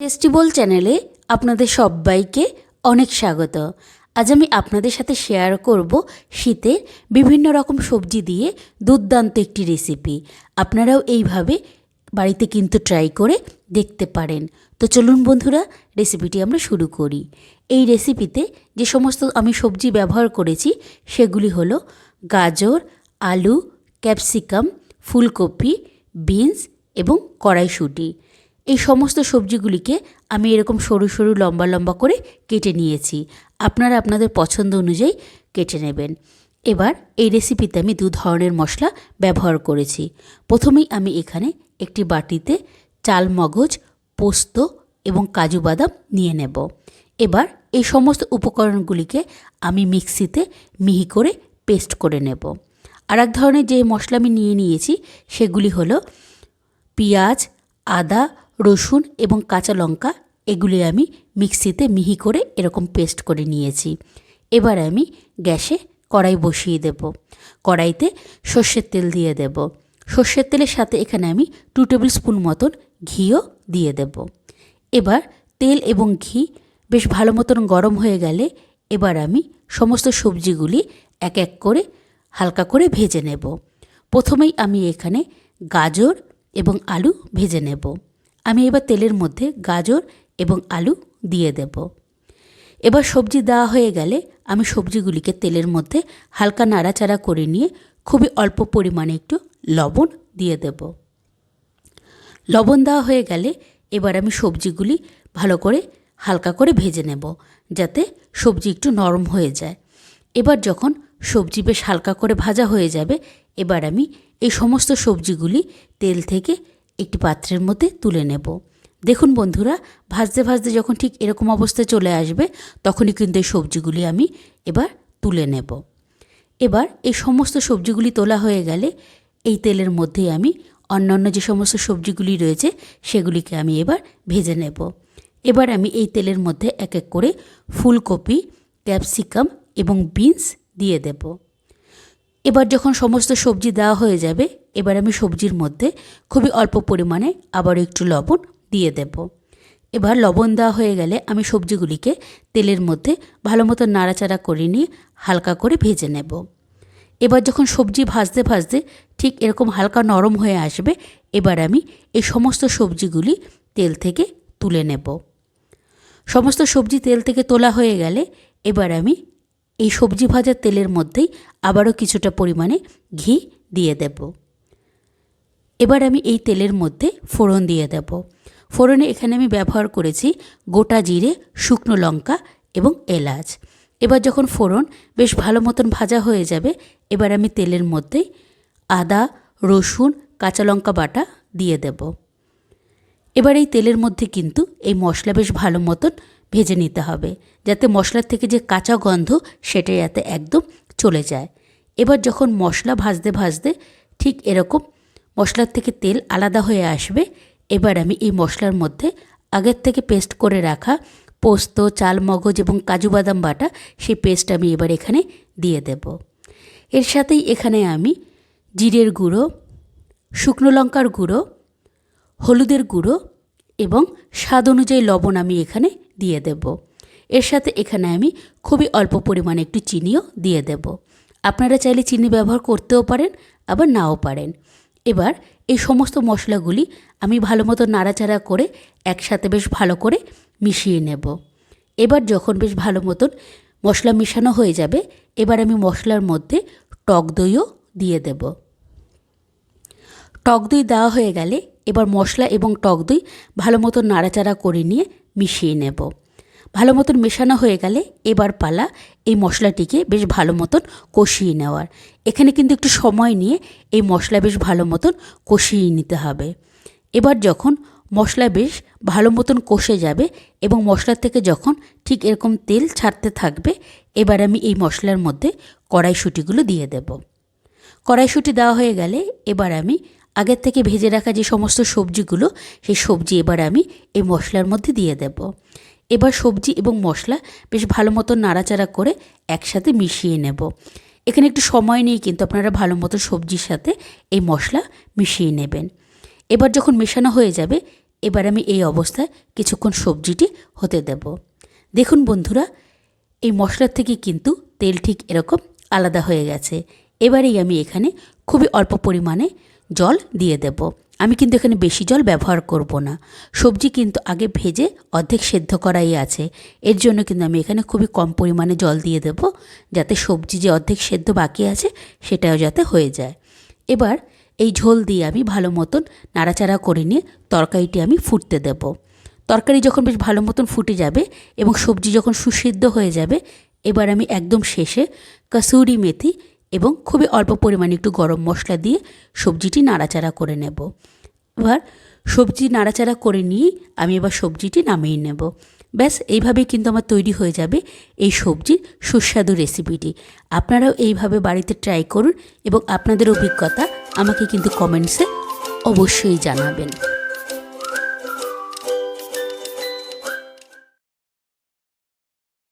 টেস্টিবল চ্যানেলে আপনাদের সবাইকে অনেক স্বাগত। আজ আমি আপনাদের সাথে শেয়ার করব শীতের বিভিন্ন রকম সবজি দিয়ে দুর্দান্ত একটি রেসিপি। আপনারাও এইভাবে বাড়িতে কিন্তু ট্রাই করে দেখতে পারেন। তো চলুন বন্ধুরা, রেসিপিটি আমরা শুরু করি। এই রেসিপিতে যে সমস্ত আমি সবজি ব্যবহার করেছি, সেগুলি হলো গাজর, আলু, ক্যাপসিকাম, ফুলকপি, বিনস এবং কড়াইশুঁটি। এই সমস্ত সবজিগুলিকে আমি এরকম সরু সরু লম্বা লম্বা করে কেটে নিয়েছি। আপনারা আপনাদের পছন্দ অনুযায়ী কেটে নেবেন। এবার এই রেসিপিতে আমি দু ধরনের মশলা ব্যবহার করেছি। প্রথমেই আমি এখানে একটি বাটিতে চাল, মগজ, পোস্ত এবং কাজু বাদাম নিয়ে নেব। এবার এই সমস্ত উপকরণগুলিকে আমি মিক্সিতে মিহি করে পেস্ট করে নেব। আর এক ধরনের যে মশলা আমি নিয়ে নিয়েছি সেগুলি হলো পেঁয়াজ, আদা রসুন এবং কাঁচা লঙ্কা, এগুলি আমি মিক্সিতে মিহি করে এরকম পেস্ট করে নিয়েছি। এবার আমি গ্যাসে কড়াই বসিয়ে দেব। কড়াইতে সর্ষের তেল দিয়ে দেব। সর্ষের তেলের সাথে এখানে আমি টু টেবিল স্পুন মতন ঘিও দিয়ে দেব। এবার তেল এবং ঘি বেশ ভালো মতন গরম হয়ে গেলে এবার আমি সমস্ত সবজিগুলি এক এক করে হালকা করে ভেজে নেব। প্রথমেই আমি এখানে গাজর এবং আলু ভেজে নেব। আমি এবার তেলের মধ্যে গাজর এবং আলু দিয়ে দেব। এবার সবজি দেওয়া হয়ে গেলে আমি সবজিগুলিকে তেলের মধ্যে হালকা নাড়াচাড়া করে নিয়ে খুবই অল্প পরিমাণে একটু লবণ দিয়ে দেব। লবণ দেওয়া হয়ে গেলে এবার আমি সবজিগুলি ভালো করে হালকা করে ভেজে নেব যাতে সবজি একটু নরম হয়ে যায়। এবার যখন সবজি বেশ হালকা করে ভাজা হয়ে যাবে, এবার আমি এই সমস্ত সবজিগুলি তেল থেকে একটি পাত্রের মধ্যে তুলে নেব। দেখুন বন্ধুরা, ভাজতে ভাজতে যখন ঠিক এরকম অবস্থায় চলে আসবে, তখনই কিন্তু এই সবজিগুলি আমি এবার তুলে নেব। এবার এই সমস্ত সবজিগুলি তোলা হয়ে গেলে এই তেলের মধ্যেই আমি অন্যান্য যে সমস্ত সবজিগুলি রয়েছে, সেগুলিকে আমি এবার ভেজে নেব। এবার আমি এই তেলের মধ্যে এক এক করে ফুলকপি, ক্যাপসিকাম এবং বিনস দিয়ে দেব। এবার যখন সমস্ত সবজি দেওয়া হয়ে যাবে, এবার আমি সবজির মধ্যে খুবই অল্প পরিমাণে আবার একটু লবণ দিয়ে দেব। এবার লবণ দেওয়া হয়ে গেলে আমি সবজিগুলিকে তেলের মধ্যে ভালো মতো নাড়াচাড়া করে নিয়ে হালকা করে ভেজে নেব। এবার যখন সবজি ভাজতে ভাজতে ঠিক এরকম হালকা নরম হয়ে আসবে, এবার আমি এই সমস্ত সবজিগুলি তেল থেকে তুলে নেব। সমস্ত সবজি তেল থেকে তোলা হয়ে গেলে এবার আমি এই সবজি ভাজার তেলের মধ্যেই আবারও কিছুটা পরিমাণে ঘি দিয়ে দেব। এবার আমি এই তেলের মধ্যে ফোড়ন দিয়ে দেব। ফোড়নে এখানে আমি ব্যবহার করেছি গোটা জিরে, শুকনো লঙ্কা এবং এলাচ। এবার যখন ফোড়ন বেশ ভালো মতন ভাজা হয়ে যাবে, এবার আমি তেলের মধ্যে আদা, রসুন, কাঁচা লঙ্কা বাটা দিয়ে দেব। এবার এই তেলের মধ্যে কিন্তু এই মশলা বেশ ভালো মতন ভেজে নিতে হবে, যাতে মশলার থেকে যে কাঁচা গন্ধ সেটা যাতে একদম চলে যায়। এবার যখন মশলা ভাজতে ভাজতে ঠিক এরকম মশলার থেকে তেল আলাদা হয়ে আসবে, এবার আমি এই মশলার মধ্যে আগের থেকে পেস্ট করে রাখা পোস্ত চাল মগজ এবং কাজু বাদাম বাটা, সেই পেস্ট আমি এবার এখানে দিয়ে দেব। এর সাথেই এখানে আমি জিরের গুঁড়ো, শুকনো লঙ্কার গুঁড়ো, হলুদের গুঁড়ো এবং স্বাদ অনুযায়ী লবণ আমি এখানে দিয়ে দেব। এর সাথে এখানে আমি খুবই অল্প পরিমাণে একটু চিনিও দিয়ে দেব। আপনারা চাইলে চিনি ব্যবহার করতেও পারেন, আবার নাও পারেন। এবার এই সমস্ত মশলাগুলি আমি ভালো মতো নাড়াচাড়া করে একসাথে বেশ ভালো করে মিশিয়ে নেব। এবার যখন বেশ ভালো মতন মশলা মিশানো হয়ে যাবে, এবার আমি মশলার মধ্যে টক দইও দিয়ে দেব। টক দই দেওয়া হয়ে গেলে এবার মশলা এবং টক দই ভালো মতো নাড়াচাড়া করে নিয়ে মিশিয়ে নেব। ভালো মতন মেশানো হয়ে গেলে এবার পালা এই মশলাটিকে বেশ ভালো মতন কষিয়ে নেওয়ার। এখানে কিন্তু একটু সময় নিয়ে এই মশলা বেশ ভালো মতন কষিয়ে নিতে হবে। এবার যখন মশলা বেশ ভালো মতন কষে যাবে এবং মশলার থেকে যখন ঠিক এরকম তেল ছাড়তে থাকবে, এবার আমি এই মশলার মধ্যে কড়াইশুঁটিগুলো দিয়ে দেব। কড়াইশুঁটি দেওয়া হয়ে গেলে এবার আমি আগের থেকে ভেজে রাখা যে সমস্ত সবজিগুলো, সেই সবজি এবার আমি এই মশলার মধ্যে দিয়ে দেব। এবার সবজি এবং মশলা বেশ ভালো মতো নাড়াচাড়া করে একসাথে মিশিয়ে নেব। এখানে একটু সময় নিয়ে কিন্তু আপনারা ভালো মতো সবজির সাথে এই মশলা মিশিয়ে নেবেন। এবার যখন মেশানো হয়ে যাবে, এবার আমি এই অবস্থায় কিছুক্ষণ সবজিটি হতে দেব। দেখুন বন্ধুরা, এই মশলার থেকে কিন্তু তেল ঠিক এরকম আলাদা হয়ে গেছে। এবারেই আমি এখানে খুবই অল্প পরিমাণে জল দিয়ে দেব। আমি কিন্তু এখানে বেশি জল ব্যবহার করব না। সবজি কিন্তু আগে ভেজে অর্ধেক সেদ্ধ করাই আছে। এর জন্য কিন্তু আমি এখানে খুবই কম পরিমাণে জল দিয়ে দেব, যাতে সবজি যে অর্ধেক সেদ্ধ বাকি আছে সেটাও যাতে হয়ে যায়। এবার এই ঝোল দিয়ে আমি ভালো মতন নাড়াচাড়া করে নিয়ে তরকারিটি আমি ফুটতে দেব। তরকারি যখন বেশ ভালো মতন ফুটে যাবে এবং সবজি যখন সুসিদ্ধ হয়ে যাবে, এবার আমি একদম শেষে কাসুরি মেথি এবং খুবই অল্প পরিমাণে একটু গরম মশলা দিয়ে সবজিটি নাড়াচাড়া করে নেব। এবার সবজি নাড়াচাড়া করে নিয়েই আমি এবার সবজিটি নামিয়ে নেব। ব্যাস, এইভাবেই কিন্তু আমার তৈরি হয়ে যাবে এই সবজির সুস্বাদু রেসিপিটি। আপনারাও এইভাবে বাড়িতে ট্রাই করুন এবং আপনাদের অভিজ্ঞতা আমাকে কিন্তু কমেন্টসে অবশ্যই জানাবেন।